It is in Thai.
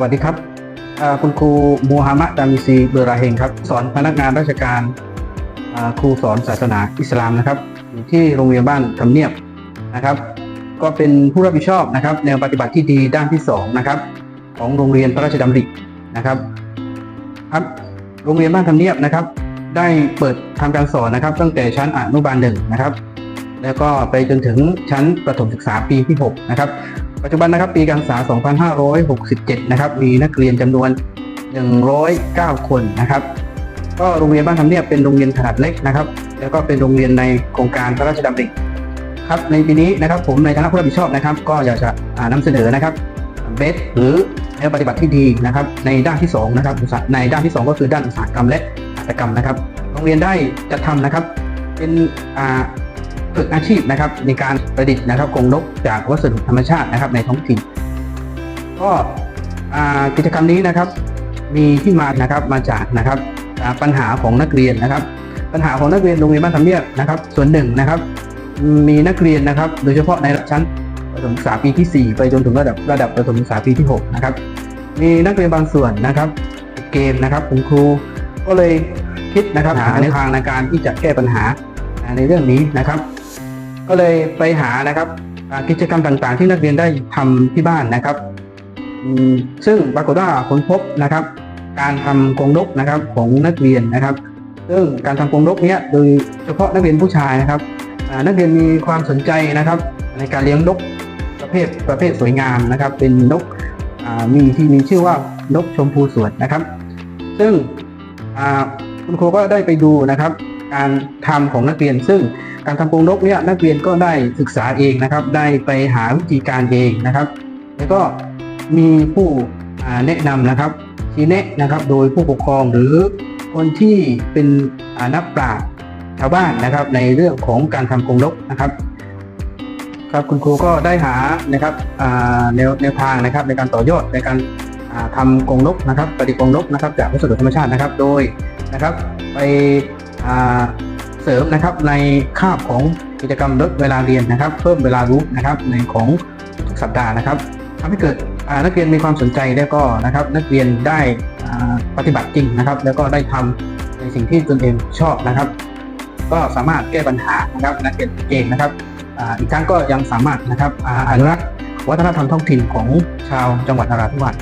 สวัสดีครับ คุณครูมูฮัมหมัดดามิซีเบอราเฮงครับ สอนพนักงานราชการครูสอนศาสนาอิสลามนะครับอยู่ที่โรงเรียนบ้านทำเนียบนะครับ ก็เป็นผู้รับผิดชอบนะครับแนวปฏิบัติที่ดีด้านที่สองนะครับของโรงเรียนพระราชดำรินะครับครับ โรงเรียนบ้านทำเนียบนะครับ ได้เปิดทำการสอนนะครับ ตั้งแต่ชั้นอนุบาลหนึ่งนะครับ แล้วก็ไปจนถึงชั้นประถมศึกษาปีที่6นะครับ ปัจจุบันนะครับปีการศึกษา 2567 นะครับ มีนักเรียนจำนวน 109 คนนะครับ ก็โรงเรียนบ้านทำเนียบเป็นโรงเรียนขนาดเล็กนะครับ แล้วก็เป็นโรงเรียนในโครงการพระราชดำริครับในปีนี้นะครับผมในฐานะผู้รับผิดชอบนะครับ ก็อยากจะอ่านำเสนอนะครับเบสหรือแนวปฏิบัติที่ดีนะครับ ในด้านที่2นะครับในด้านที่ 2 ก็คือด้านอุตสาหกรรมและหัตถกรรมนะครับ โรงเรียนได้จัดทำนะครับ เป็นอ่า ฝึกอาชีพนะครับในการประดิษฐ์นะครับกรงนกจากวัสดุธรรมชาตินะครับในท้องถิ่น ก็กิจกรรมนี้นะครับมีที่มานะครับมาจากนะครับปัญหาของนักเรียนนะครับ ปัญหาของนักเรียนโรงเรียนบ้านทำเนียบนะครับ ส่วนหนึ่งนะครับ มีนักเรียนนะครับ โดยเฉพาะในระดับชั้นประถมศึกษาปีที่ 4 ไปจนถึงระดับระดับประถมศึกษาปีที่6นะครับมีนักเรียนบางส่วนนะครับติดเกมนะครับคุณครูก็เลยคิดนะครับหาแนวทางในการที่จะแก้ปัญหาในเรื่องนี้นะครับ ก็เลยไปหานะครับกิจกรรมต่างๆ ที่นักเรียนได้ทำที่บ้านนะครับ ซึ่งปรากฏว่าค้นพบนะครับ การทำกรงนกนะครับของนักเรียนนะครับ ซึ่งการทำกรงนกเนี้ยโดยเฉพาะนักเรียนผู้ชายนะครับนักเรียนมีความสนใจนะครับ ในการเลี้ยงนกประเภทประเภทสวยงามนะครับ เป็นนกอ่ามีที่มีชื่อว่านกชมพูสวนนะครับ ซึ่งคุณครูก็ได้ไปดูนะครับ การทำของนักเรียน ซึ่งการทำกรงนกเนี่ยนักเรียนก็ได้ศึกษาเองนะครับ ได้ไปหาวิธีการเองนะครับ แล้วก็มีผู้แนะนำนะครับชี้แนะนะครับ โดยผู้ปกครองหรือคนที่เป็นนักปราชญ์ชาวบ้านนะครับ ในเรื่องของการทำกรงนกนะครับครับคุณครูก็ได้หานะครับแนวแนวทางนะครับ ในการต่อยอดในการทำกรงนกนะครับประดิษฐ์กรงนกนะครับ จากวัสดุธรรมชาตินะครับ โดยนะครับ ไป เสริมนะครับในคาบของกิจกรรมลดเวลาเรียนนะครับ เพิ่มเวลารู้นะครับในของทุกสัปดาห์นะครับทำให้เกิดนักเรียนมีความสนใจแล้วก็นะครับ นักเรียนได้ปฏิบัติจริงนะครับ แล้วก็ได้ทำในสิ่งที่ตนเองชอบนะครับ ก็สามารถแก้ปัญหานะครับนักเรียนเองนะครับอีกทั้งก็ยังสามารถนะครับอ่าอนุรักษ์วัฒนธรรมท้องถิ่นของชาวจังหวัดนราธิวาส